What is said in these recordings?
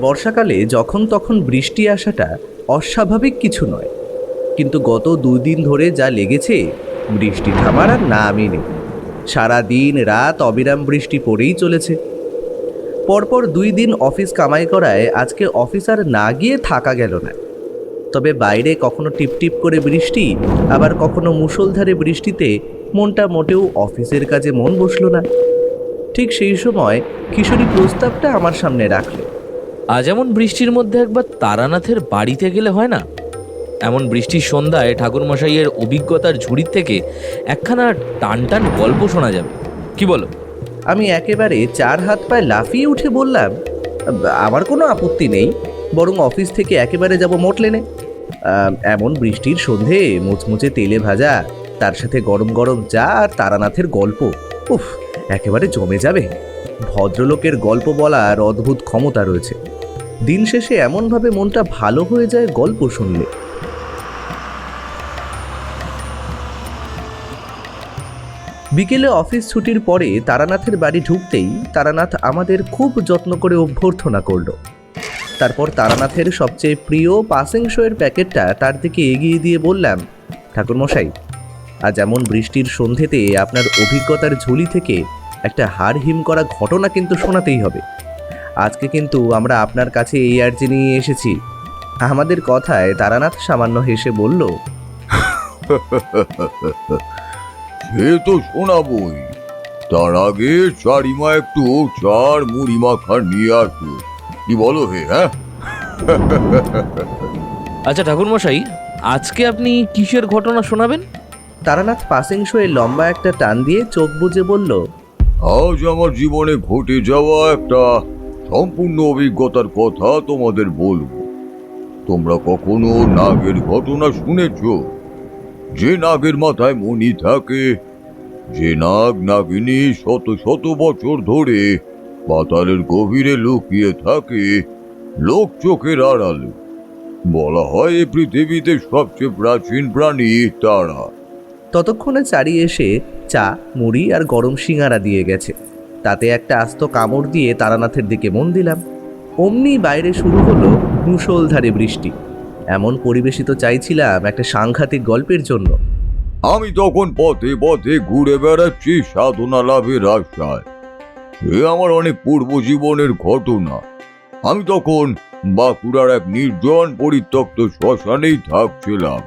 বর্ষাকালে যখন তখন বৃষ্টি আসাটা অস্বাভাবিক কিছু নয়। কিন্তু গত দুই দিন ধরে যা লেগেছে, বৃষ্টি থামার আর নামই নেই। সারা দিন রাত অবিরাম বৃষ্টি পড়েই চলেছে। পরপর দুই দিন অফিস কামাই করায় আজকে অফিস আর না গিয়ে থাকা গেল না। তবে বাইরে কখনো টিপটিপ করে বৃষ্টি, আবার কখনো মুষলধারে বৃষ্টিতে মনটা মোটেও অফিসের কাজে মন বসল না। ঠিক সেই সময় কিশোরী প্রস্তাবটা আমার সামনে রাখল। আজ এমন বৃষ্টির মধ্যে একবার তারানাথের বাড়িতে গেলে হয় না? এমন বৃষ্টির সন্ধ্যায় ঠাকুরমশাইয়ের অভিজ্ঞতার ঝুড়ির থেকে একখানা টান টান গল্প শোনা যাবে। কি বলো? আমি একেবারে চার হাত পায়ে লাফিয়ে উঠে বললাম, আমার কোনো আপত্তি নেই, বরং অফিস থেকে একেবারে যাব মোটলেনে এমন বৃষ্টির সন্ধে মুচমুচে তেলে ভাজা, তার সাথে গরম গরম চা আর তারানাথের গল্প, উফ, একেবারে জমে যাবে। ভদ্রলোকের গল্প বলার অদ্ভুত ক্ষমতা রয়েছে। দিন শেষে এমনভাবে মনটা ভালো হয়ে যায় গল্প শুনলে। বিকেলে অফিস ছুটির পরে তারানাথের বাড়ি ঢুকতেই তারানাথ আমাদের খুব যত্ন করে অভ্যর্থনা করল। তারপর তারানাথের সবচেয়ে প্রিয় পাসিং শোয়ের প্যাকেটটা তার দিকে এগিয়ে দিয়ে বললাম, ঠাকুরমশাই, আজ এমন বৃষ্টির সন্ধেতে আপনার অভিজ্ঞতার ঝুলি থেকে একটা হাড় হিম করা ঘটনা কিন্তু শোনাতেই হবে। আজকে কিন্তু আমরা আপনার কাছে এই আর্জি নিয়ে এসেছি। আমাদের কথায় তারানাথ সামান্য হেসে বলল সে তো শোনাবই। তার আগে চারিমা একটু চার মুড়ি মাখা নিয়ে আসো। কি বলো হে হ্যাঁ? আচ্ছা ঠাকুরমশাই আজকে আপনি কিসের ঘটনা শোনাবেন? তারানাথ পাসিং শোয়ে লম্বা একটা টান দিয়ে চোখ বুজে বলল আজ আমার জীবনে ঘটে যাওয়া একটা সম্পূর্ণ অভিজ্ঞতার কথা তোমাদের বলব। তোমরা কখনো নাগের ঘটনা শুনেছ? যে নাগের মাথায় মণি থাকে, যে নাগ নাগিনী শত শত বছর ধরে পাতালের গভীরে লুকিয়ে থাকে, লোক চোখের আড়ালে। বলা হয় এই পৃথিবীতে সবচেয়ে প্রাচীন প্রাণী তারা। ততক্ষণে চারি এসে চা, মুড়ি আর গরম সিঙারা দিয়ে গেছে। তাতে একটা আস্ত কামড় দিয়ে তারানাথের দিকে মন দিলাম। অমনি বাইরে শুরু হলো মুষলধারে বৃষ্টি। এমন পরিবেশিত চাইছিলাম একটা সাংঘাতিক গল্পের জন্য। আমি তখন পথে পথে ঘুরে বেড়াচ্ছি সাধনা লাভের আশায় সে আমার অনেক পূর্ব জীবনের ঘটনা। আমি তখন বাঁকুড়ার এক নির্জন পরিত্যক্ত শ্মশানেই থাকছিলাম।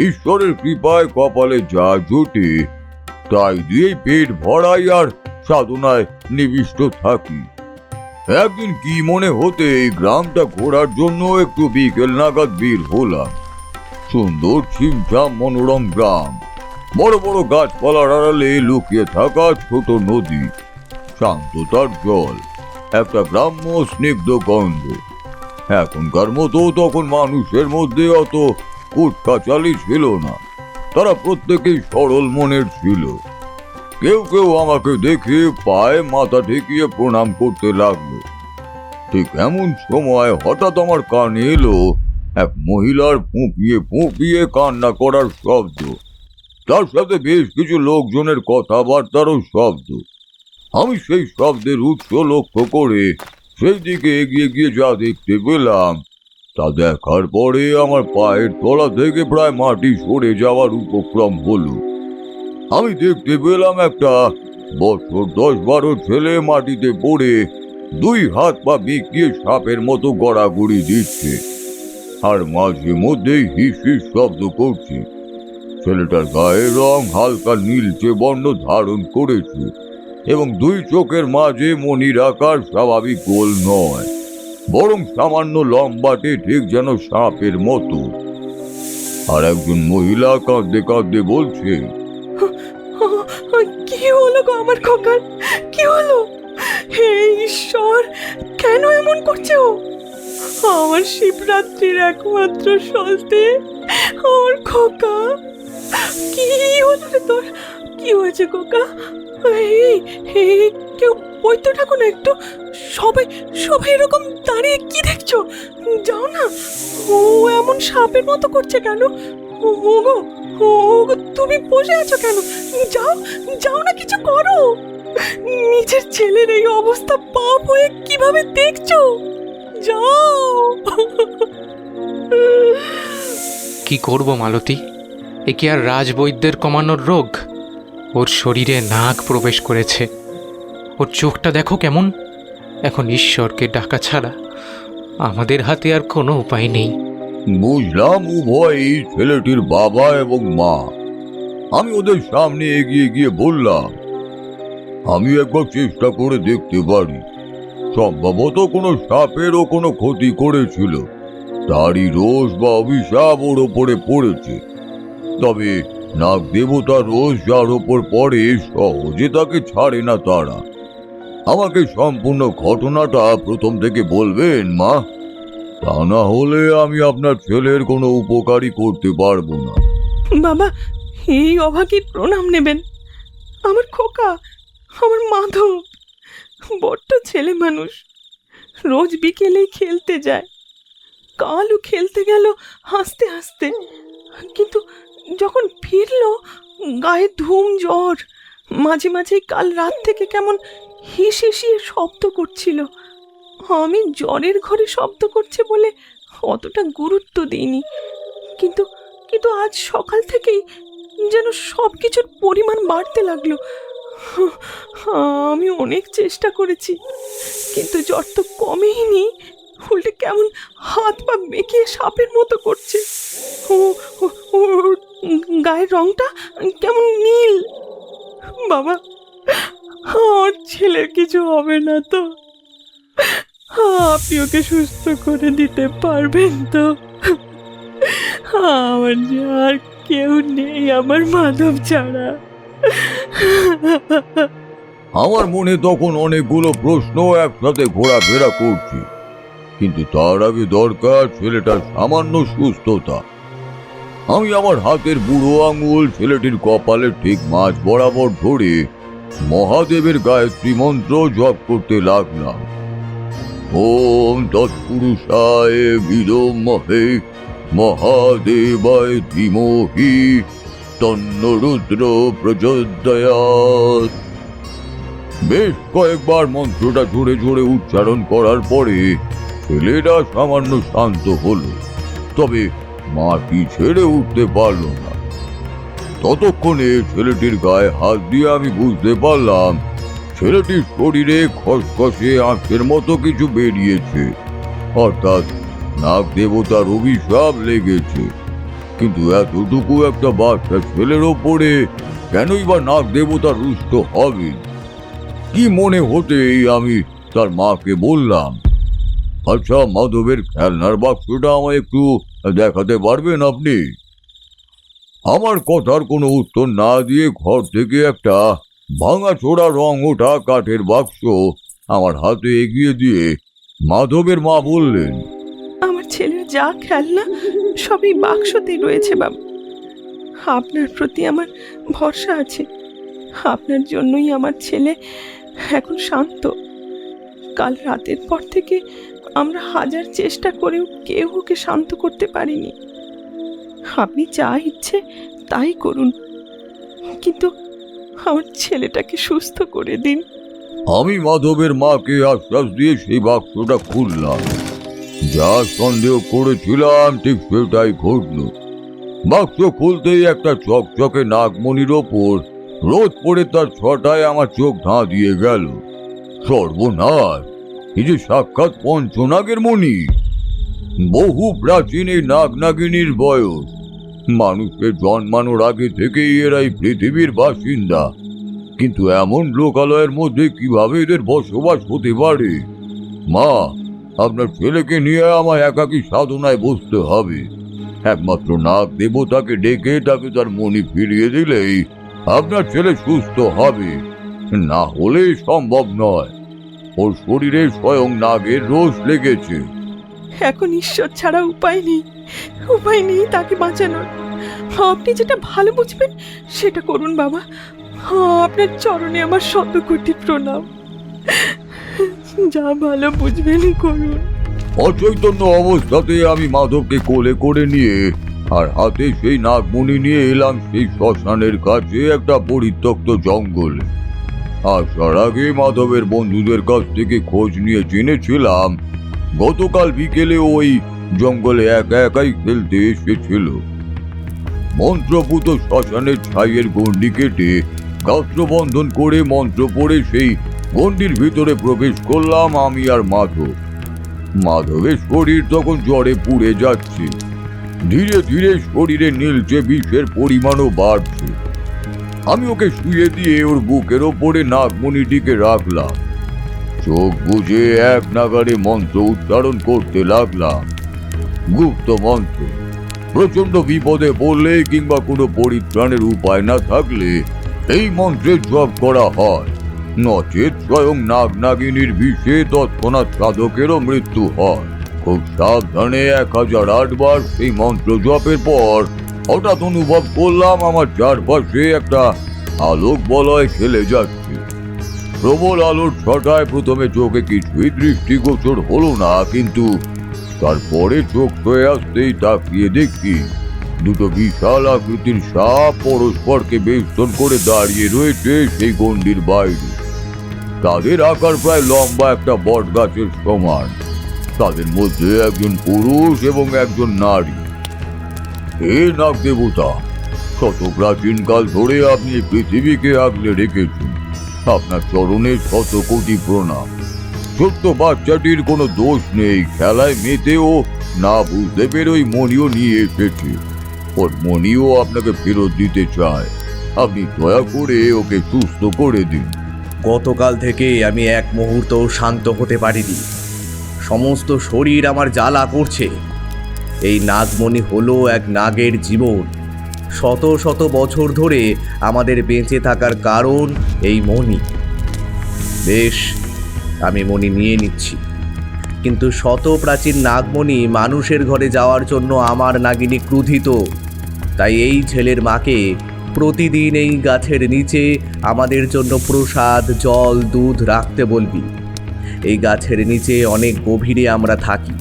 ঈশ্বরের কৃপায় কপালে যা জোটে, তাই দিয়েই পেট ভরাই আর সাধনায় নিবিষ্ট থাকি। একদিন কি মনে হতে এই গ্রামটা ঘোরার জন্য একটু বিকেল নাগাদ বের হলাম। সুন্দর ছিমছাম মনোরম গ্রাম। বড় বড় গাছপালার আড়ালে লুকিয়ে থাকা ছোট নদী। শান্ততার জল, একটা গ্রাম্য স্নিগ্ধ গন্ধ। এখনকার মতো তখন মানুষের মধ্যে অত কুটকাচালি ছিল না। তারা প্রত্যেকেই সরল মনের ছিল। কেউ কেউ আমাকে দেখে পায়ে মাথা ঠেকিয়ে প্রণাম করতে লাগল। ঠিক এমন সময় হঠাৎ আমার কানে এলো এক মহিলার ফুঁপিয়ে ফুঁপিয়ে কান্না করার শব্দ। তার সাথে বেশ কিছু লোকজনের কথাবার্তারও শব্দ। আমি সেই শব্দের উৎস লক্ষ্য করে সেই দিকে এগিয়ে গিয়ে যা দেখতে পেলাম, তা দেখার পরে আমার পায়ের তলা থেকে প্রায় মাটি সরে যাওয়ার উপক্রম হলো। আমি দেখতে পেলাম একটা বছর দশ বারো ছেলে মাটিতে পড়ে দুই হাত পা বিকিয়ে সাপের মতো গড়াগড়ি দিচ্ছে। আর মাঝে মধ্যেই হিস হিস শব্দ করছে। ছেলেটার গায়ের রং হালকা নীলচে বর্ণ ধারণ করেছে এবং দুই চোখের মাঝে মনির আকার স্বাভাবিক গোল নয়, বরং সামান্য লম্বাটে ঠিক যেন সাপের মতো। আর একজন মহিলা কাঁদতে কাঁদতে বলছে কি হলো গো আমার খোকার? কি হলো? হে ঈশ্বর, কেন এমন করছে ও? আমার শিবরাত্রির একমাত্র সলতে আমার খোকা। কি রে তোর? কি হয়েছে খোকা? এই এই, কেউ বইতে থাকো না একটু? সবাই সবাই এরকম দাঁড়িয়ে কি দেখছ? যাও না, ও এমন সাপের মতো করছে কেন? ও গো ও গো, তুমি বসে আছো কেন? যাও যাও না কিছু করো। নিজের ছেলের এই অবস্থা পাপ হয়ে কীভাবে দেখছ? যাও। কি করব মালতী? এ কি আর রাজবৈদ্যের কমানোর রোগ? ওর শরীরে নাক প্রবেশ করেছে। ওর চোখটা দেখো কেমন? এখন ঈশ্বরকে ডাকা ছাড়া আমাদের হাতে আর কোনো উপায় নেই। বুঝলাম উভয়ই ছেলেটির বাবা এবং মা। আমি ওদের সামনে এগিয়ে গিয়ে বললাম, আমি একবার চেষ্টা করে দেখতে পারি। সম্ভবত কোনো সাপেরও কোনো ক্ষতি করেছিল। তারই রোষ বা অভিশাপ ওর ওপরে পড়েছে। তবে নাগ দেবতা রোষ যার ওপর পড়ে সহজে তাকে ছাড়ে না তারা। আমাকে সম্পূর্ণ ঘটনাটা প্রথম থেকে বলবেন, মা? তা না হলে আমি আপনার ছেলের কোনো উপকারই করতে পারব না। বাবা, এই অভাগীর প্রণাম নেবেন। আমার খোকা, আমার মাধব, বড্ড ছেলে মানুষ। রোজ বিকেলেই খেলতে যায়। কালও খেলতে গেল হাসতে হাসতে। কিন্তু যখন ফিরলো, গায়ে ধুম জ্বর। মাঝে মাঝে কাল রাত থেকে কেমন হিস হিসিয়ে শব্দ করছিল। আমি জ্বরের ঘরে শব্দ করছে বলে অতটা গুরুত্ব দিইনি। কিন্তু কিন্তু আজ সকাল থেকেই যেন সব কিছুর পরিমাণ বাড়তে লাগল। আমি অনেক চেষ্টা করেছি, কিন্তু জ্বর তো কমেইনি। উল্টে কেমন হাত পা বেঁকিয়ে সাপের মতো করছে। ও ওর গায়ের রংটা কেমন নীল। বাবা আমার ছেলের কিছু হবে না তো। আপনি ওকে সুস্থ করে দিতে পারবেন তো? আমার আর কেউ নেই, আমার মাধব ছাড়া। আমার মনে তখন অনেকগুলো প্রশ্ন একসাথে ঘোরাফেরা করছে। কিন্তু তার আগে দরকার ছেলেটার সামান্য সুস্থতা। আমি আমার হাতের বুড়ো আঙুল ছেলেটির কপালে ঠিক মাঝ বরাবর ধরে মহাদেবের গায়ত্রী মন্ত্র জপ করতে লাগলাম। ওম তৎপুরুষায় বিদমহে মহাদেবায় ধীমহি তন্ন রুদ্র প্রচোদয়াৎ বেশ কয়েকবার মন্ত্রটা জোরে জোরে উচ্চারণ করার পরে ছেলেটা সামান্য শান্ত হলো। তবে মাটি ছেড়ে উঠতে পারল না। ততক্ষণে ছেলেটির গায়ে হাত দিয়ে আমি বুঝতে পারলাম ছেলেটির শরীরে খসখসে আঁখের মতো কিছু বেরিয়েছে। অর্থাৎ নাগ দেবতার অভিশাপ লেগেছে। কিন্তু এতটুকু একটা বাচ্চা ছেলের ওপরে কেনই বা নাগ দেবতা রুষ্ট হবে? কি মনে হতেই আমি তার মাকে বললাম? আচ্ছা মাধবের খেলনার বাক্সটা আমায় একটু দেখাতে পারবেন আপনি? আমার কথার কোনো উত্তর না দিয়ে ঘর থেকে একটা ভাঙা চোরা রং ওঠা কাঠের বাক্স আমার হাতে এগিয়ে দিয়ে মাধবের মা বললেন, আমার ছেলের যা খেলনা সবই বাক্সতেই রয়েছে, বাবা। আপনার প্রতি আমার ভরসা আছে। আপনার জন্যই আমার ছেলে এখন শান্ত। কাল রাতের পর থেকে আমরা হাজার চেষ্টা করেও কেউ ওকে শান্ত করতে পারিনি। আপনি যা ইচ্ছে তাই করুন। কিন্তু আমার ছেলেটাকে সুস্থ করে দিন। আমি মাধবের মাকে আশ্বাস দিয়ে সেই বাক্সটা খুললাম। যা সন্দেহ করেছিলাম ঠিক সেটাই ঘটল। বাক্স খুলতেই একটা চকচকে নাগমণির ওপর রোদ পড়ে তার ছটায় আমার চোখ ধাঁ দিয়ে গেল। সর্বনাশ, এই যে সাক্ষাৎ পঞ্চনাগের মণি। বহু প্রাচীন এই নাগ নাগিনীর বয়স। মানুষের জন্মানোর আগে থেকেই এরাই পৃথিবীর বাসিন্দা। কিন্তু এমন লোকালয়ের মধ্যে কীভাবে এদের বসবাস হতে পারে? মা, আপনার ছেলেকে নিয়ে আমায় একাকী সাধনায় বসতে হবে। একমাত্র নাগ দেবতাকে ডেকে তাকে তার মনি ফিরিয়ে দিলেই আপনার ছেলে সুস্থ হবে। না হলে সম্ভব নয়। ওর শরীরে স্বয়ং নাগের রোষ লেগেছে। এখন ঈশ্বর ছাড়া উপায় নেই উপায় নেই তাকে বাঁচানোর। আপনি যেটা ভালো বুঝবেন, সেটা করুন বাবা। আপনার চরণে আমার শত কোটি প্রণাম। যা ভালো বুঝবেন, করুন। অচৈতন্য অবস্থাতে আমি মাধবকে কোলে করে নিয়ে আর হাতে সেই নাগমণি নিয়ে এলাম সেই শ্মশানের কাছে একটা পরিত্যক্ত জঙ্গলে। আসার আগে মাধবের বন্ধুদের কাছ থেকে খোঁজ নিয়ে জেনেছিলাম গতকাল বিকেলে ওই জঙ্গলে একা একাই খেলতে এসেছিল। মন্ত্রপুত শ্মশানের ছাইয়ের গণ্ডি কেটে গাত্রবন্ধন করে মন্ত্র পড়ে সেই গণ্ডির ভিতরে প্রবেশ করলাম আমি আর মাধব। মাধবের শরীর তখন জ্বরে পুড়ে যাচ্ছে। ধীরে ধীরে শরীরে নীলচে বিষের পরিমাণও বাড়ছে। আমি ওকে শুয়ে দিয়ে ওর বুকের ওপরে নাগমণিটিকে রাখলাম। চোখ বুঝে এক নাগারে মন্ত্র উচ্চারণ করতে লাগলাম। গুপ্ত মন্ত্র প্রচণ্ড বিপদে পড়লে কিংবা কোনো পরিত্রাণের উপায় না থাকলে এই মন্ত্রের জপ করা হয়। নচেত স্বয়ং নাগ নাগিনীর বিষে তৎক্ষণাৎ সাধকেরও মৃত্যু হয়। খুব সাবধানে এক হাজার আটবার সেই মন্ত্র জপের পর হঠাৎ অনুভব করলাম আমার চারপাশে একটা আলোক বলয় খেলে যাচ্ছে। প্রবল আলোর ছটায় প্রথমে চোখে কিছুই দৃষ্টিগোচর হলো না, কিন্তু তারপরে চোখ হয়ে আসতেই তাকিয়ে দেখি দুটো বিশাল আকৃতির সাপ পরস্পরকে বেষ্টন করে দাঁড়িয়ে রয়েছে সেই গণ্ডির বাইরে। তাদের আকার প্রায় লম্বা একটা বট গাছের সমান। তাদের মধ্যে একজন পুরুষ এবং একজন নারী। হে নাগ দেবতা শত প্রাচীনকাল ধরে আপনি পৃথিবীকে আগলে রেখেছেন। আপনার চরণে শত কোটি প্রণাম। ছোট্ট বাচ্চাটির কোনো দোষ নেই, খেলায় মেতেও না বুঝতে পেরেই মণিও নিয়ে এসেছে। ওর মণিও আপনাকে ফেরত দিতে চায়। আপনি দয়া করে ওকে সুস্থ করে দিন। গতকাল থেকে আমি এক মুহূর্ত শান্ত হতে পারিনি। সমস্ত শরীর আমার জ্বালা করছে। এই নাগমণি হলো এক নাগের জীবন। শত শত বছর ধরে আমাদের বেঁচে থাকার কারণ এই মণি। বেশ, আমি মণি নিয়ে নিচ্ছি। কিন্তু শত প্রাচীন নাগমণি মানুষের ঘরে যাওয়ার জন্য আমার নাগিনী ক্রুধিত। তাই এই ছেলের মাকে প্রতিদিন এই গাছের নিচে আমাদের জন্য প্রসাদ, জল, দুধ রাখতে বলবি। এই গাছের নিচে অনেক গভীরে আমরা থাকি।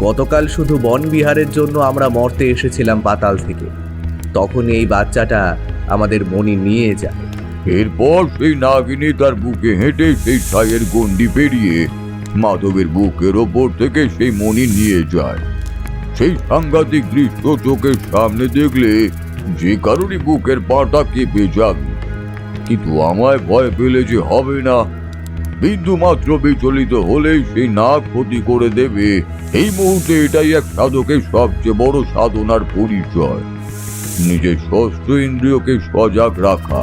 গতকাল শুধু বনবিহারের জন্য আমরা মর্তে এসেছিলাম পাতাল থেকে। তখন এই বাচ্চাটা আমাদের মনি নিয়ে যায়। এরপর সেই নাগিনী তার বুকে হেঁটে সেই ছাইয়ের গণ্ডি পেরিয়ে মাধবের বুকের ওপর থেকে সেই মণি নিয়ে যায়। সেই সাংঘাতিক দৃশ্য চোখের সামনে দেখলে যে কারণে বুকের পাটা কেঁপে যাবে। কিন্তু আমায় ভয় পেলে যে হবে না। বিন্দু মাত্র বিচলিত হলেই সেই নাগ ক্ষতি করে দেবে। এই মুহূর্তে এটাই এক সাধকের সবচেয়ে বড় সাধনার পরিচয়। নিজের ষষ্ঠ ইন্দ্রিয়কে সজাগ রাখা।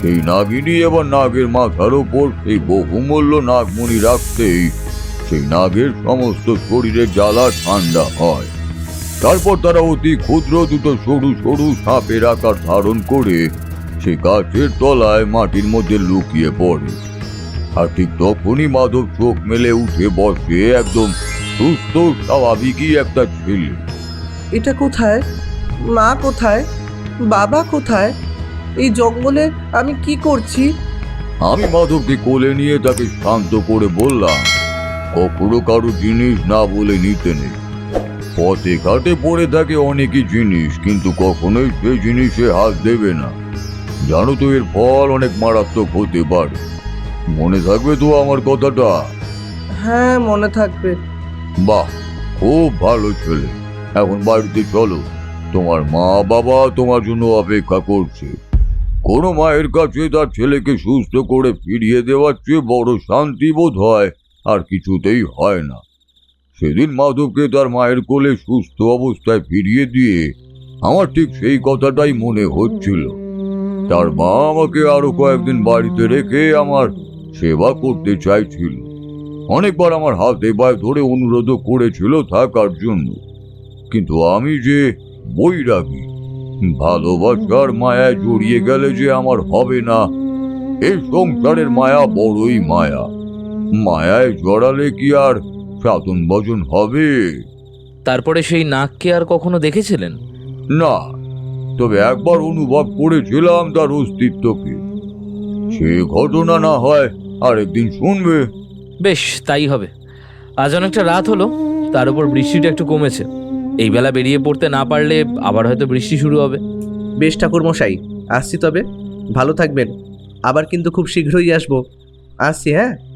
সেই নাগিনী এবার নাগের মাথার ওপর সেই বহুমূল্য নাগমণি রাখতেই সেই নাগের সমস্ত শরীরে জ্বালা ঠান্ডা হয়। তারপর তারা অতি ক্ষুদ্র দুটো সরু সরু সাপের আকার ধারণ করে সেই গাছের তলায় মাটির মধ্যে লুকিয়ে পড়ে। আর ঠিক তখনই মাধব চোখ মেলে উঠে বসে একদম সুস্থ স্বাভাবিকই একটা ছেলে। এটা কোথায়? মা কোথায়? বাবা কোথায়? এই জঙ্গলে আমি কি করছি? আমি মাধবকে কোলে নিয়ে তাকে শান্ত করে বললাম কখনো কারও জিনিস না বলে নিতে নেই। পথে ঘাটে পড়ে থাকে অনেকই জিনিস কিন্তু কখনোই সে জিনিসে হাত দেবে না। জানো তো এর ফল অনেক মারাত্মক হতে পারে। মনে থাকবে তো আমার কথাটা? হ্যাঁ মনে থাকবে। বাহ খুব ভালো ছেলে। এখন বাড়িতে চলো। তোমার মা বাবা তোমার জন্য অপেক্ষা করছে। কোনো মায়ের কাছে তার ছেলেকে সুস্থ করে ফিরিয়ে দেওয়ার চেয়ে বড় শান্তি বোধ হয় আর কিছুতেই হয় না। সেদিন মাধবকে তার মায়ের কোলে সুস্থ অবস্থায় ফিরিয়ে দিয়ে আমার ঠিক সেই কথাটাই মনে হচ্ছিল। তার মা আমাকে আরও কয়েকদিন বাড়িতে রেখে আমার সেবা করতে চাইছিল। অনেকবার আমার হাতে পায়ে ধরে অনুরোধ করেছিল থাকার জন্য। কিন্তু আমি যে বৈরাগী ভালোবাসার মায়ায় জড়িয়ে গেলে যে আমার হবে না এই সংসারের মায়া বড়ই মায়া। মায়ায় জড়ালে কি আর সাধন ভজন হবে? তারপরে সেই নাককে আর কখনো দেখেছিলেন? না তবে একবার অনুভব করেছিলাম তার অস্তিত্বকে। সে ঘটনা না হয় আরেকদিন শুনবে। বেশ তাই হবে। আজ অনেকটা রাত হলো তার উপর বৃষ্টিটা একটু কমেছে। এই বেলা বেরিয়ে পড়তে না পারলে আবার হয়তো বৃষ্টি শুরু হবে। বেশ ঠাকুর মশাই আসছি তবে। ভালো থাকবেন। আবার কিন্তু খুব শীঘ্রই আসব। আসছি হ্যাঁ?